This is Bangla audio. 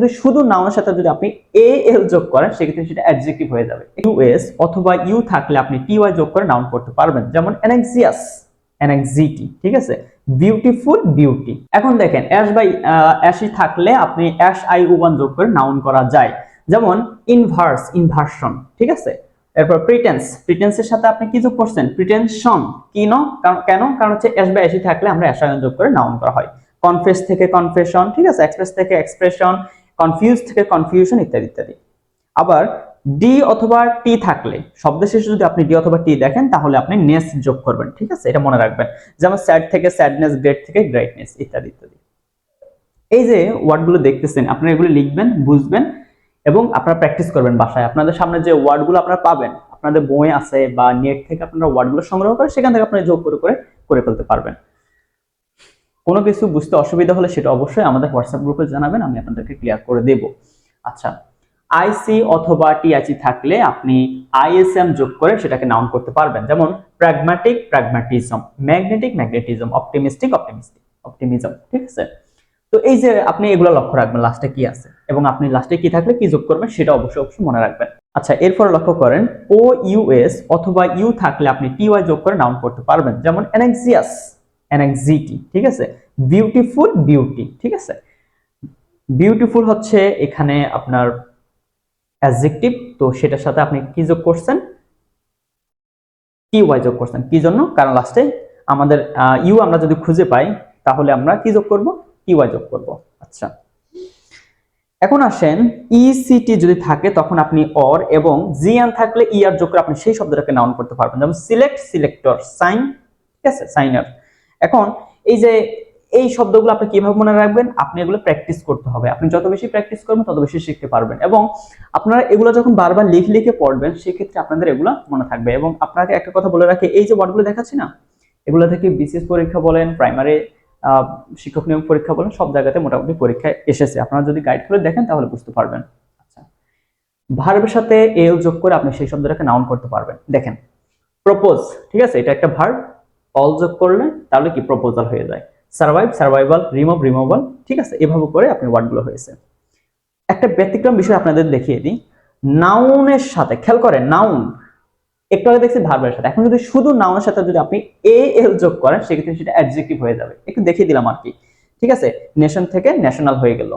যদি শুধু নাউনের সাথে যদি আপনি এ এল যোগ করেন, সেক্ষেত্রে সেটা অ্যাডজেক্টিভ হয়ে যাবে। ইউএস অথবা ইউ থাকলে আপনি টি ওয়াই যোগ করে নাউন করতে পারবেন। যেমন অ্যানেক্সিয়াস অ্যানেক্সিটি ঠিক আছে? বিউটিফুল বিউটি এখন দেখেন অ্যাশ বাই অ্যাশি থাকলে আপনি অ্যাশ আই ওয়ান যোগ করে নাউন করা যায়। যেমন ইনভার্স ইনভার্সন ঠিক আছে? এরপর প্রিটেন্স প্রিটেন্সের সাথে আপনি কি যোগ করছেন? প্রিটেনশন কি কেন? কারণ হচ্ছে এস বাই এসি থাকলে আমরা এস যোগ করে নাউন করা হয়। কনফেস থেকে কনফেশন ঠিক আছে? এক্সপ্রেস থেকে এক্সপ্রেশন কনফিউজ থেকে কনফিউশন ইত্যাদি ইত্যাদি। আবার ডি অথবা টি থাকলে, শব্দ শেষে যদি আপনি ডি অথবা টি দেখেন, তাহলে আপনি নেস যোগ করবেন, ঠিক আছে? এটা মনে রাখবেন। যেমন স্যাড থেকে স্যাডনেস গ্রেট থেকে গ্রেটনেস ইত্যাদি ইত্যাদি। এই যে ওয়ার্ডগুলো দেখতেছেন, আপনারা এগুলো লিখবেন, বুঝবেন এবং আপনারা প্র্যাকটিস করবেন বাসায়। আপনাদের সামনে যে ওয়ার্ডগুলো আপনারা পাবেন, আপনাদের বই আছে বা নেট থেকে আপনারা ওয়ার্ডগুলো সংগ্রহ করে সেখান থেকে আপনারা যোগ করে করে করে ফেলতে পারবেন। কোনো কিছু বুঝতে অসুবিধা হলে সেটা অবশ্যই আমাদের হোয়াটসঅ্যাপ গ্রুপে জানাবেন, আমি আপনাদেরকে ক্লিয়ার করে দেব। আচ্ছা আইসি অথবা টিআইসি থাকলে আপনি আইএসএম যোগ করে সেটাকে নাউন করতে পারবেন। যেমন pragmatic pragmatism magnetic magnetism optimistic optimistic optimism ঠিক আছে? তো এই যে আপনি এগুলো লক্ষ্য রাখবেন লাস্টে কি আছে? এবং আপনি লাস্টে কি থাকলে কি যোগ করবেন, সেটা অবশ্যই অবশ্যই মনে রাখবেন। আচ্ছা এরপর লক্ষ্য করেন ও ইউএস অথবা ইউ থাকলে আপনি টিওয়াই যোগ করে নাউন করতে পারবেন। যেমন অ্যানেক্সিয়াস অ্যানেক্সিটি ঠিক আছে? বিউটিফুল বিউটি ঠিক আছে? বিউটিফুল হচ্ছে এখানে আপনার অ্যাডজেক্টিভ তো সেটার সাথে আপনি কি যোগ করছেন? কি ওয়াই যোগ করছেন। কি জন্য? কারণ লাস্টে আমাদের ইউ আমরা যদি খুঁজে পাই, তাহলে আমরা কি যোগ করব? কি ওয়াই যোগ করব। আচ্ছা। এখন আসেন ইসিটি যদি থাকে, তখন আপনি অর এবং জি জিয়ান থাকলে ইয়ার যোগ করে আপনি সেই শব্দটাকে নাউন করতে পারবেন। যেমন সিলেক্ট সিলেক্টর সাইন ঠিক আছে? সাইনার এখন এই যে এই শব্দগুলো আপনি কীভাবে মনে রাখবেন? আপনি এগুলো প্র্যাকটিস করতে হবে। আপনি যত বেশি প্র্যাকটিস করবেন, তত বেশি শিখতে পারবেন। এবং আপনারা এগুলো যখন বারবার লিখে লিখে পড়বেন, সেক্ষেত্রে আপনাদের এগুলো মনে থাকবে। এবং আপনাকে একটা কথা বলে রাখি, এই যে ওয়ার্ডগুলো দেখাচ্ছি না? এগুলো থেকে বিসিএস পরীক্ষা বলেন প্রাইমারি শিক্ষক নিয়োগ পরীক্ষা বলেন, সব জায়গাতে মোটামুটি পরীক্ষায় এসেছে। আপনারা যদি গাইড করে দেখেন, তাহলে বুঝতে পারবেন। আচ্ছা। ভার্বের সাথে এল যোগ করে আপনি সেই শব্দটাকে নাউন করতে পারবেন। দেখেন। প্রপোজ ঠিক আছে? এটা একটা ভার্ব অল যোগ করলে তাহলে কি প্রপোজাল হয়ে যায়? সার্ভাইভ সার্ভাইভাল রিমুভ রিমুভাল ঠিক আছে? এভাবে করে আপনি ওয়ার্ডগুলো হয়েছে। একটা ব্যতিক্রম বিষয় আপনাদের দেখিয়ে দিই। নাউনের সাথে, খেয়াল করেন নাউন একটু আগে দেখছি ভার্বের সাথে। এখন যদি শুধু নাউনের সাথে যদি আপনি এ এল যোগ করেন, সেক্ষেত্রে সেটা অ্যাডজেক্টিভ হয়ে যাবে। একটু দেখিয়ে দিলাম আর কি। ঠিক আছে? নেশন থেকে ন্যাশনাল হয়ে গেল।